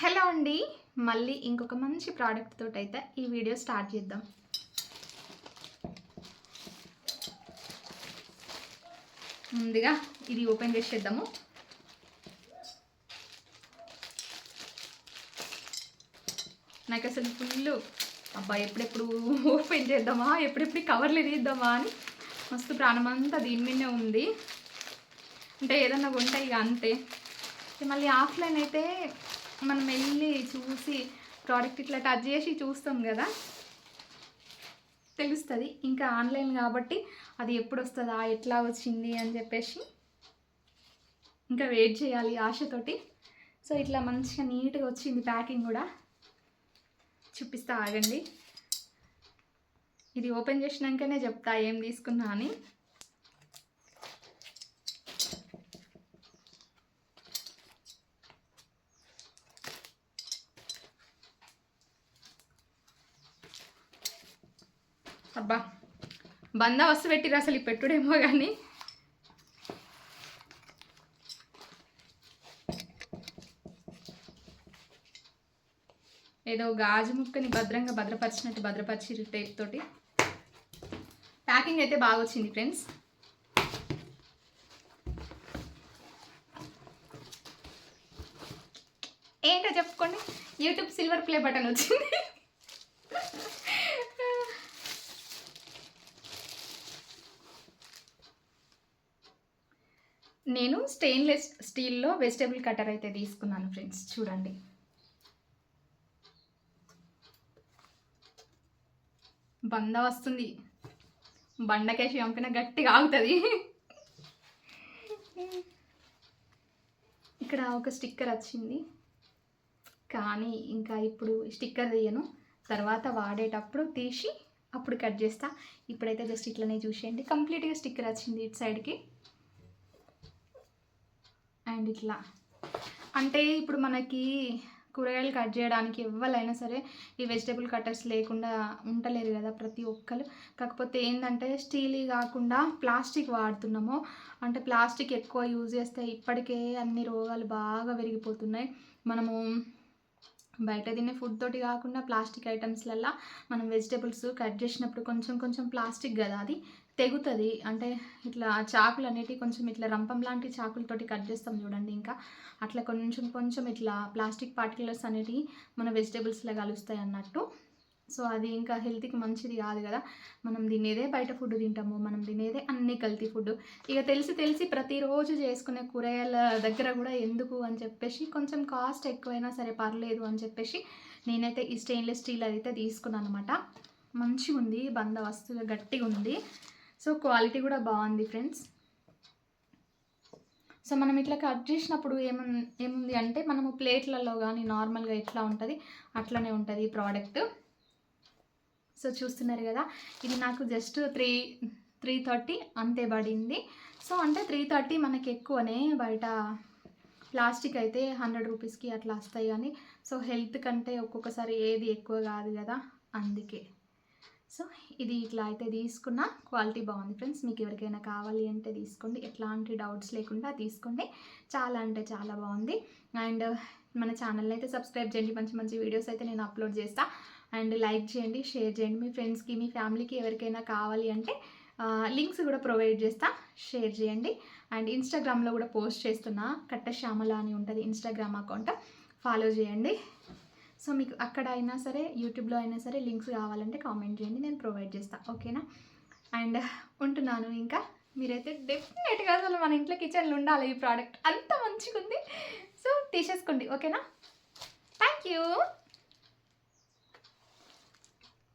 Hello అండి. మళ్ళీ ఇంకొక మంచి ప్రోడక్ట్ తోటి అయితే ఈ వీడియో స్టార్ట్ చేద్దాం. ముందుగా ఇది ఓపెన్ చేసేద్దాము. నాకు అసలు ఫుల్ అబ్బా ఎప్పుడెప్పుడు ఓపెన్ చేద్దామా ఎప్పుడెప్పుడు కవర్లు తీద్దామా అని మస్తు ప్రాణమంతా దీని మీదనే ఉంది. అంటే ఏదన్నా కొంటే ఇక అంతే. మళ్ళీ ఆఫ్లైన్ అయితే మనం వెళ్ళి చూసి ప్రోడక్ట్ ఇట్లా టచ్ చేసి చూస్తాం కదా. తెలుస్తుంది. ఇంకా ఆన్లైన్ కాబట్టి అది ఎప్పుడు వస్తుందా ఎట్లా వచ్చింది అని చెప్పేసి ఇంకా వెయిట్ చేయాలి ఆశతోటి. సో ఇట్లా మంచిగా నీట్గా వచ్చింది ప్యాకింగ్ కూడా. చూపిస్తా ఆగండి. ఇది ఓపెన్ చేసినాకనే చెప్తా ఏం తీసుకున్నా అని. అబ్బా బందా వస్తు పెట్టిరు అసలు ఈ పెట్టుడేమో కానీ ఏదో గాజు ముక్కని భద్రంగా భద్రపరిచినట్టు భద్రపరిచి టేప్ తోటి. ప్యాకింగ్ అయితే బాగా వచ్చింది ఫ్రెండ్స్ ఏంటో చెప్పుకోండి. యూట్యూబ్ సిల్వర్ ప్లే బటన్ వచ్చింది. నేను స్టెయిన్లెస్ స్టీల్లో వెజిటేబుల్ కటర్ అయితే తీసుకున్నాను ఫ్రెండ్స్ చూడండి. బంద వస్తుంది. బండకేసి చంపిన గట్టిగా ఆగుతుంది. ఇక్కడ ఒక స్టిక్కర్ వచ్చింది. కానీ ఇంకా ఇప్పుడు స్టిక్కర్ తీయను. తర్వాత వాడేటప్పుడు తీసి అప్పుడు కట్ చేస్తా. ఇప్పుడైతే జస్ట్ ఇట్లనే చూసేయండి. కంప్లీట్గా స్టిక్కర్ వచ్చింది ఇటు సైడ్కి అండ్ ఇట్లా. అంటే ఇప్పుడు మనకి కూరగాయలు కట్ చేయడానికి ఎవరైనా సరే ఈ వెజిటేబుల్ కట్టర్స్ లేకుండా ఉండలేరు కదా ప్రతి ఒక్కరు కాకపోతే ఏంటంటే స్టీల్ కాకుండా ప్లాస్టిక్ వాడుతున్నాము. అంటే ప్లాస్టిక్ ఎక్కువ యూజ్ చేస్తే ఇప్పటికే అన్ని రోగాలు బాగా పెరిగిపోతున్నాయి మనము బయట తినే ఫుడ్ తోటి కాకుండా ప్లాస్టిక్ ఐటమ్స్లల్లో మనం వెజిటేబుల్స్ కట్ చేసినప్పుడు కొంచెం కొంచెం ప్లాస్టిక్ కదా అది. తెగుతుంది. అంటే ఇట్లా చాకులు అనేటివి కొంచెం ఇట్లా రంపం లాంటి చాకులతోటి కట్ చేస్తాం చూడండి ఇంకా. అట్లా కొంచెం కొంచెం ఇట్లా ప్లాస్టిక్ పార్టికులర్స్ అనేటివి మన వెజిటేబుల్స్లో కలుస్తాయి అన్నట్టు. సో అది ఇంకా హెల్త్కి మంచిది కాదు కదా. మనం తినేదే బయట ఫుడ్ తింటాము. మనం తినేదే అన్ని కల్తీ ఫుడ్. ఇక తెలిసి తెలిసి ప్రతిరోజు చేసుకునే కూరగాయల దగ్గర కూడా ఎందుకు అని చెప్పేసి కొంచెం కాస్ట్ ఎక్కువైనా సరే పర్లేదు అని చెప్పేసి నేనైతే ఈ స్టెయిన్లెస్ స్టీల్ అయితే తీసుకున్నాను అనమాట మంచిగా ఉంది బంద వస్తువుగా గట్టిగా ఉంది సో క్వాలిటీ కూడా బాగుంది ఫ్రెండ్స్. సో మనం ఇట్లా కట్ చేసినప్పుడు ఏముంది ఏముంది అంటే మనము ప్లేట్లలో కానీ నార్మల్గా ఎట్లా ఉంటుంది అట్లనే ఉంటుంది ఈ ప్రోడక్ట్. సో చూస్తున్నారు కదా ఇది నాకు జస్ట్ త్రీ త్రీ థర్టీ అంతే పడింది. సో అంటే త్రీ థర్టీ మనకి ఎక్కువనే బయట ప్లాస్టిక్ అయితే హండ్రెడ్ రూపీస్కి అట్లా వస్తాయి కానీ సో హెల్త్ కంటే ఒక్కొక్కసారి ఏది ఎక్కువ కాదు కదా అందుకే. సో ఇది ఇట్లా అయితే తీసుకున్న. క్వాలిటీ బాగుంది ఫ్రెండ్స్. మీకు ఎవరికైనా కావాలి అంటే తీసుకోండి. ఎట్లాంటి డౌట్స్ లేకుండా తీసుకోండి. చాలా అంటే చాలా బాగుంది. అండ్ మన ఛానల్ని అయితే సబ్స్క్రైబ్ చేయండి. మంచి మంచి వీడియోస్ అయితే నేను అప్లోడ్ చేస్తాను అండ్ లైక్ చేయండి షేర్ చేయండి. మీ ఫ్రెండ్స్కి మీ ఫ్యామిలీకి ఎవరికైనా కావాలి అంటే లింక్స్ కూడా ప్రొవైడ్ చేస్తా. షేర్ చేయండి. అండ్ ఇన్స్టాగ్రామ్లో కూడా పోస్ట్ చేస్తున్నా. కట్ట శ్యామల అని ఉంటుంది ఇన్స్టాగ్రామ్ అకౌంట్. ఫాలో చేయండి. సో మీకు అక్కడ అయినా సరే యూట్యూబ్లో అయినా సరే లింక్స్ కావాలంటే కామెంట్ చేయండి నేను ప్రొవైడ్ చేస్తాను ఓకేనా? అండ్ ఉంటున్నాను ఇంకా. మీరైతే డెఫినెట్గా అసలు మన ఇంట్లో కిచెన్లో ఉండాలి ఈ ప్రోడక్ట్ అంత మంచిగా ఉంది సో తీసేసుకోండి ఓకేనా? Thank you